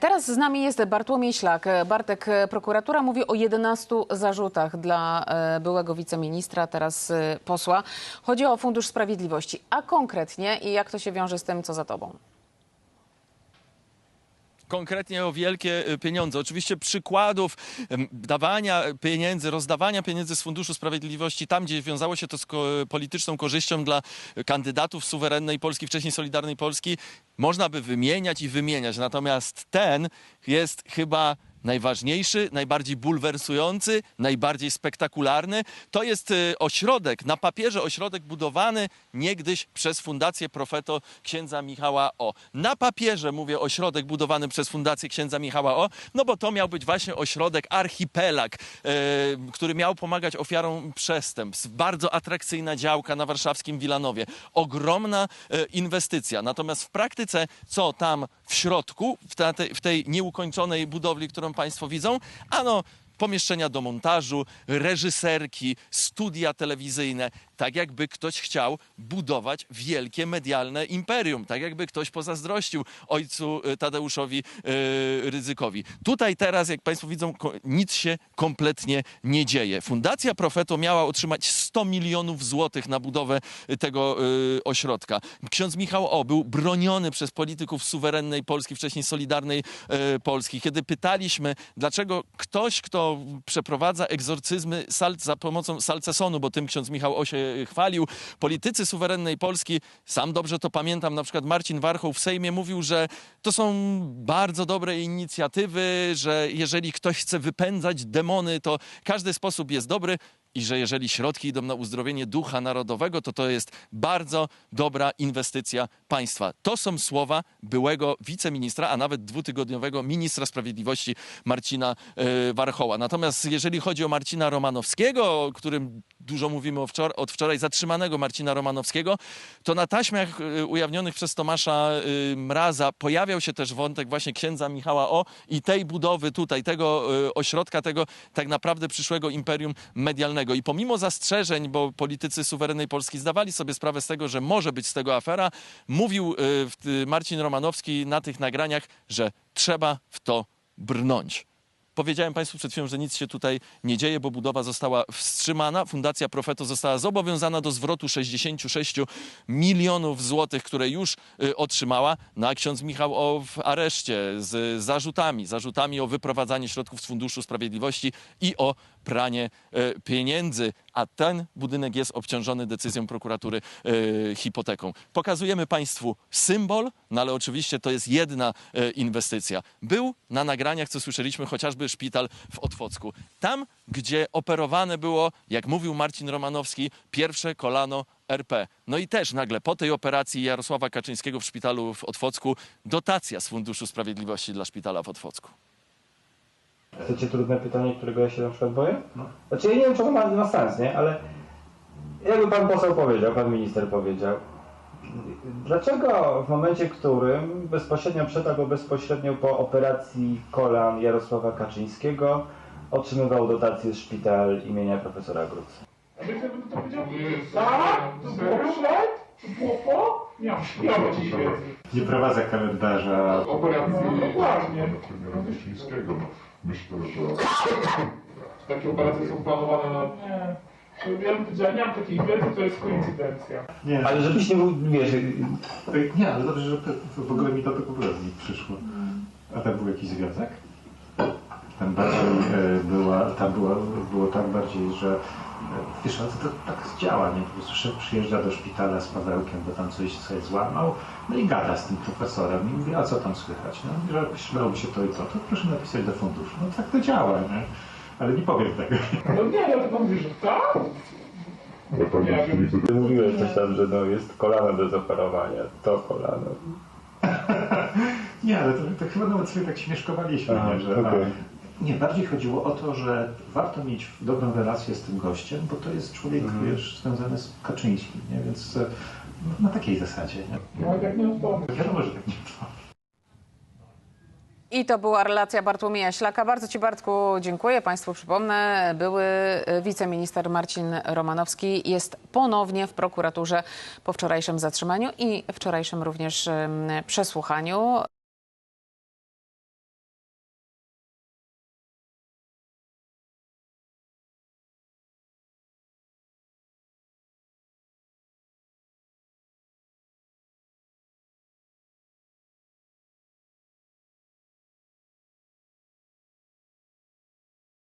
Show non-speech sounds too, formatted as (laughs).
Teraz z nami jest Bartłomiej Ślak. Bartek, prokuratura mówi o 11 zarzutach dla e, byłego wiceministra, teraz e, posła. Chodzi o Fundusz Sprawiedliwości. A konkretnie i jak to się wiąże z tym, co za tobą? Konkretnie o wielkie y, pieniądze. Oczywiście przykładów dawania pieniędzy, rozdawania pieniędzy z Funduszu Sprawiedliwości tam, gdzie wiązało się to z polityczną korzyścią dla kandydatów suwerennej Polski, wcześniej Solidarnej Polski, można by wymieniać i wymieniać. Natomiast ten jest chyba najważniejszy, najbardziej bulwersujący, najbardziej spektakularny. To jest y, ośrodek, na papierze ośrodek budowany niegdyś przez Fundację Profeto księdza Michała O. Na papierze mówię ośrodek budowany przez Fundację księdza Michała O, no bo to miał być właśnie ośrodek archipelag, e, który miał pomagać ofiarom przestępstw. Bardzo atrakcyjna działka na warszawskim Wilanowie. Ogromna e, inwestycja. Natomiast w praktyce, co tam w środku, w, te, w tej nieukończonej budowli, którą Państwo widzą, ano pomieszczenia do montażu, reżyserki, studia telewizyjne, tak jakby ktoś chciał budować wielkie medialne imperium, tak jakby ktoś pozazdrościł ojcu e, Tadeuszowi e, Ryzykowi. Tutaj teraz, jak Państwo widzą, nic się kompletnie nie dzieje. Fundacja Profeto miała otrzymać 100 milionów złotych na budowę e, tego ośrodka. Ksiądz Michał O. był broniony przez polityków suwerennej Polski, wcześniej Solidarnej Polski. Kiedy pytaliśmy, dlaczego ktoś, kto przeprowadza egzorcyzmy sal, za pomocą salcesonu, bo tym ksiądz Michał O. się chwalił, politycy suwerennej Polski, sam dobrze to pamiętam, na przykład Marcin Warchoł w Sejmie mówił, że to są bardzo dobre inicjatywy, że jeżeli ktoś chce wypędzać demony, to każdy sposób jest dobry i że jeżeli środki idą na uzdrowienie ducha narodowego, to to jest bardzo dobra inwestycja państwa. To są słowa byłego wiceministra, a nawet dwutygodniowego ministra sprawiedliwości Marcina e, Warchoła. Natomiast jeżeli chodzi o Marcina Romanowskiego, o którym dużo mówimy od wczoraj, zatrzymanego Marcina Romanowskiego, to na taśmach e, ujawnionych przez Tomasza e, Mraza pojawiał się też wątek właśnie księdza Michała O i tej budowy tutaj, tego ośrodka, tego tak naprawdę przyszłego imperium medialnego. I pomimo zastrzeżeń, bo politycy suwerennej Polski zdawali sobie sprawę z tego, że może być z tego afera, mówił e, Marcin Romanowski na tych nagraniach, że trzeba w to brnąć. Powiedziałem Państwu przed chwilą, że nic się tutaj nie dzieje, bo budowa została wstrzymana. Fundacja Profeto została zobowiązana do zwrotu 66 milionów złotych, które już y, otrzymała. No a ksiądz Michał o w areszcie z zarzutami, zarzutami o wyprowadzanie środków z Funduszu Sprawiedliwości i o pranie e, pieniędzy, a ten budynek jest obciążony decyzją prokuratury e, hipoteką. Pokazujemy Państwu symbol, no ale oczywiście to jest jedna e, inwestycja. Był na nagraniach, co słyszeliśmy, chociażby szpital w Otwocku. Tam, gdzie operowane było, jak mówił Marcin Romanowski, pierwsze kolano RP. No i też nagle po tej operacji Jarosława Kaczyńskiego w szpitalu w Otwocku dotacja z Funduszu Sprawiedliwości dla szpitala w Otwocku. Chcecie trudne pytanie, którego ja się na przykład boję? Znaczy ja nie wiem, czy ono ma, ma sens, nie? Ale jakby pan poseł powiedział, pan minister powiedział, dlaczego w momencie, w którym bezpośrednio przed albo bezpośrednio po operacji kolan Jarosława Kaczyńskiego otrzymywał dotację z szpital imienia profesora Gruca? A wiecie, jakby to powiedział? Tak? To było przed? To było po? Nie prowadzę kalendarza. Operacji. No, dokładnie. premiera Wyścińskiego. Myślę, że Takie operacje są planowane na... Nie. Ja bym powiedział, nie mam takiej wiedzy, to jest koincydencja. Nie, Ale żebyś nie był, wiesz, nie, ale dobrze, że w ogóle mi to tak obraznik przyszło. A tam był jakiś związek? Tam bardziej e, była, tam była, było tak bardziej, że e, wiesz, ale to, to tak działa, nie? Po prostu szef przyjeżdża do szpitala z Pawełkiem, bo tam coś sobie złamał, no i gada z tym profesorem i mówi, a co tam słychać? No, mówi, że śmiało się to i to, to proszę napisać do funduszu. No tak to działa, nie? Ale nie powiem tego. No nie, ale to mówisz, że tak? ja tam Nie, ty mówiłeś coś tam, że no jest kolano do zoperowania, to kolano. (laughs) Nie, ale to, to chyba nawet sobie tak śmieszkowaliśmy, Aha, nie, że okej. a, nie, bardziej chodziło o to, że warto mieć dobrą relację z tym gościem, bo to jest człowiek, Mhm. wiesz, związany z Kaczyńskim, nie? więc e, no, na takiej zasadzie. Nie? No tak nie odpowiem. Wiadomo, że tak nie. I to była relacja Bartłomieja Ślaka. Bardzo Ci, Bartku, dziękuję. Państwu przypomnę, były e, wiceminister Marcin Romanowski jest ponownie w prokuraturze po wczorajszym zatrzymaniu i wczorajszym również przesłuchaniu.